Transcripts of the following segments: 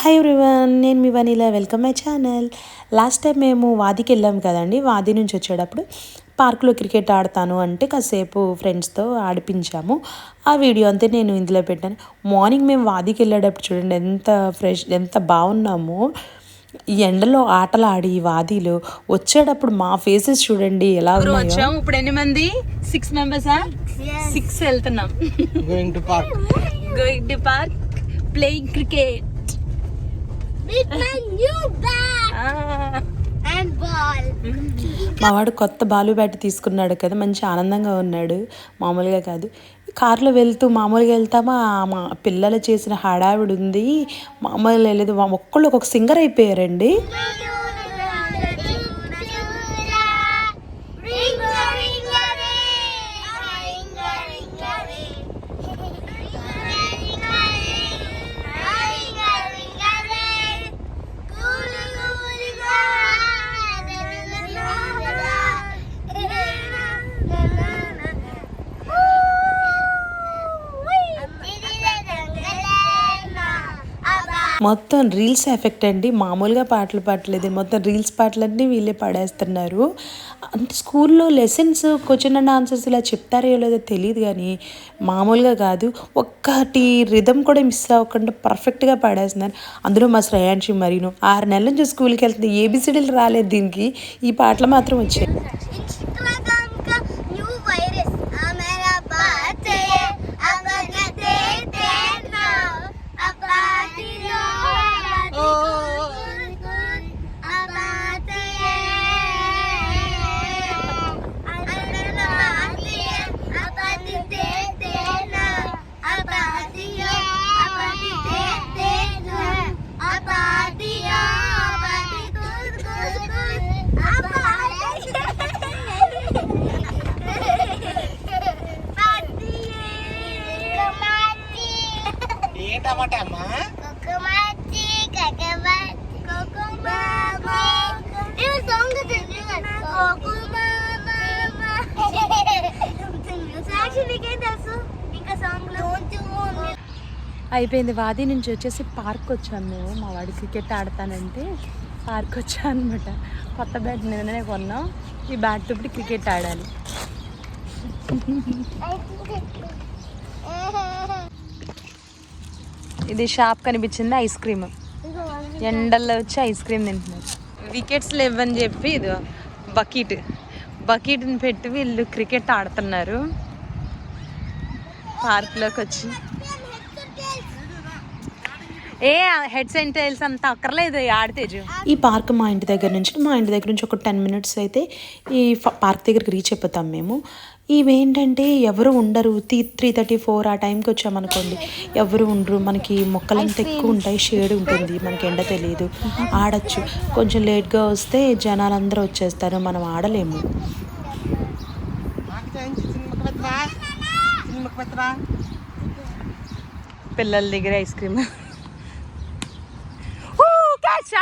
Hi everyone నేను మీ Vanila welcome my channel last time మేము వాదికి వెళ్ళాం కదండి వాది నుంచి వచ్చేటప్పుడు పార్క్లో క్రికెట్ ఆడతాను అంటే కాసేపు ఫ్రెండ్స్తో ఆడిపించాము. ఆ వీడియో అంతే నేను ఇందులో పెట్టాను. మార్నింగ్ మేము వాదికి వెళ్ళేటప్పుడు చూడండి ఎంత ఫ్రెష్ ఎంత బాగున్నామో. ఈ ఎండలో ఆటలు ఆడి ఈ వాదీలో వచ్చేటప్పుడు మా ఫేసెస్ చూడండి ఎలా ఇప్పుడు ఉన్నాయో. వచ్చాం ఇప్పుడు ఎన్ని మంది? సిక్స్ మెంబర్సా సిక్స్ వెళ్తున్నాం. Going to park. Going to park playing cricket With my new bag and ball. మా వాడు కొత్త బాలు బ్యాట్ తీసుకున్నాడు కదా మంచి ఆనందంగా ఉన్నాడు. మామూలుగా కాదు. కార్లో వెళ్తూ మామూలుగా వెళ్తామా? మా పిల్లలు చేసిన హడావిడి ఉంది. మామూలుగా వా- ఒక్కళ్ళు ఒక్కొక్క సింగర్ అయిపోయారండి. మొత్తం రీల్స్ ఎఫెక్ట్ అండి. మామూలుగా పాటలు పాడలేదు మొత్తం రీల్స్ పాటలన్నీ వీళ్ళే పాడేస్తున్నారు. అంటే స్కూల్లో లెసన్స్ క్వశ్చన్ అండ్ ఆన్సర్స్ ఇలా చెప్తారో లేదో తెలియదు కానీ మామూలుగా కాదు. ఒక్కటి రిధమ్ కూడా మిస్ అవ్వకుండా పర్ఫెక్ట్గా పాడేస్తున్నారు. అందులో మా శ్రేయాంశి మరీను ఆరు నెలల నుంచి స్కూల్కి వెళ్తుంది. ఏబిసిడీలు రాలేదు దీనికి. ఈ పాటలు మాత్రం వచ్చాయి. అమ్మా? అయిపోయింది వాది. నుంచి వచ్చేసి పార్క్ వచ్చాము మేము మా వాడు క్రికెట్ ఆడతానంటే పార్క్ వచ్చా అనమాట కొత్త బ్యాట్ నిన్ననే కొన్నాం. ఈ బ్యాట్ ఇప్పుడు క్రికెట్ ఆడాలి. ఇది షాప్ కనిపించింది ఐస్ క్రీమ్. ఎండల్లో వచ్చి ఐస్ క్రీమ్ తింటున్నారు. వికెట్స్ లేవని చెప్పి ఇది బకెట్. బకెట్ని పెట్టి వీళ్ళు క్రికెట్ ఆడుతున్నారు. పార్క్లోకి వచ్చి. ఏ హెడ్స్ అండ్ టైల్స్ అంత అక్కర్లేదు ఆడితేజు ఈ పార్క్ మా ఇంటి దగ్గర నుంచి మా ఇంటి దగ్గర నుంచి ఒక టెన్ మినిట్స్ అయితే ఈ పార్క్ దగ్గరికి రీచ్ అయిపోతాం మేము. ఇవేంటంటే ఎవరు ఉండరు. త్రీ త్రీ థర్టీ ఫోర్ ఆ టైంకి వచ్చామనుకోండి. ఎవరు ఉండరు. మనకి మొక్కలు అంత ఎక్కువ ఉంటాయి. షేడ్ ఉంటుంది. మనకి ఎండ తెలియదు ఆడచ్చు. కొంచెం లేట్గా వస్తే జనాలందరూ వచ్చేస్తారు. మనం ఆడలేము. పిల్లల దగ్గర ice cream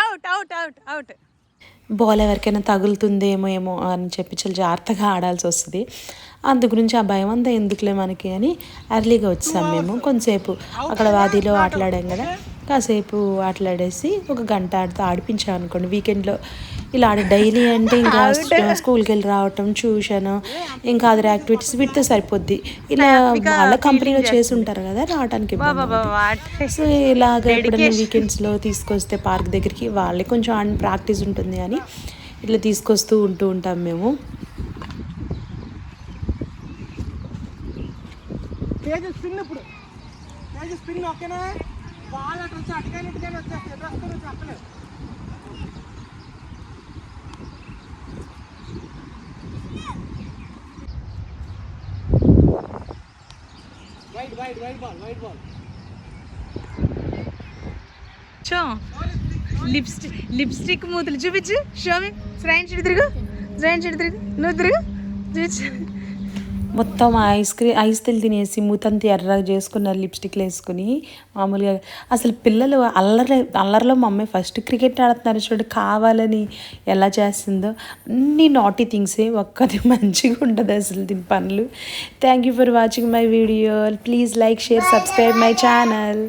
out out out out ball ఎవరికైనా తగులుతుందేమో ఏమో అని చెప్పి చాలా జాగ్రత్తగా ఆడాల్సి వస్తుంది. అందు గురించి ఆ భయం అంతా ఎందుకులే మనకి అని అర్లీగా వచ్చాం మేము. కొంతసేపు అక్కడ వాదిలో ఆటలాడాం కదా. కాసేపు ఆటలాడేసి ఒక గంట ఆడితే ఆడిపించాం అనుకోండి. వీకెండ్లో ఇలా ఆడి డైలీ అంటే ఇంకా స్కూల్కి వెళ్ళి రావటం ట్యూషన్ ఇంకా అదర్ యాక్టివిటీస్ వీటితో సరిపోద్ది. ఇలా వాళ్ళ కంపెనీలో చేసి ఉంటారు కదా రావడానికి. సో ఇలాగ ఎప్పుడైనా వీకెండ్స్లో తీసుకొస్తే పార్క్ దగ్గరికి వాళ్ళే కొంచెం ఆడిన ప్రాక్టీస్ ఉంటుంది అని ఇట్లా తీసుకొస్తూ ఉంటూ ఉంటాం మేము. తేజ స్పిన్ ఇప్పుడు. తేజ స్పిన్ ఓకేనా? బాల్ అటు వచ్చి అటుకైనా ఇటుకైనా వచ్చేస్తే ఎదురు వస్తుందో చెప్పలేదు wide wide wide ball wide ball చో లిప్స్టిక్ లిప్స్టిక్ మూతులు చూపించు షోమి శ్రాయన్ చెడు తిరుగు శ్రాయన్ చెడు తిరుగు నువ్వు తిరుగు చూపించు. మొత్తం ఐస్ క్రీమ్ ఐస్ తెలు తినేసి మూతంత ఎర్రగా చేసుకున్నారు లిప్స్టిక్లు వేసుకుని మామూలుగా అసలు పిల్లలు అల్లరి అల్లరిలో మా అమ్మాయి ఫస్ట్ క్రికెట్ ఆడుతున్నారు చూడు కావాలని ఎలా చేస్తుందో. అన్ని నాటీ థింగ్సే ఒక్కది మంచిగా ఉంటుంది అసలు దీని పనులు. Thank you for watching my video please like share subscribe my channel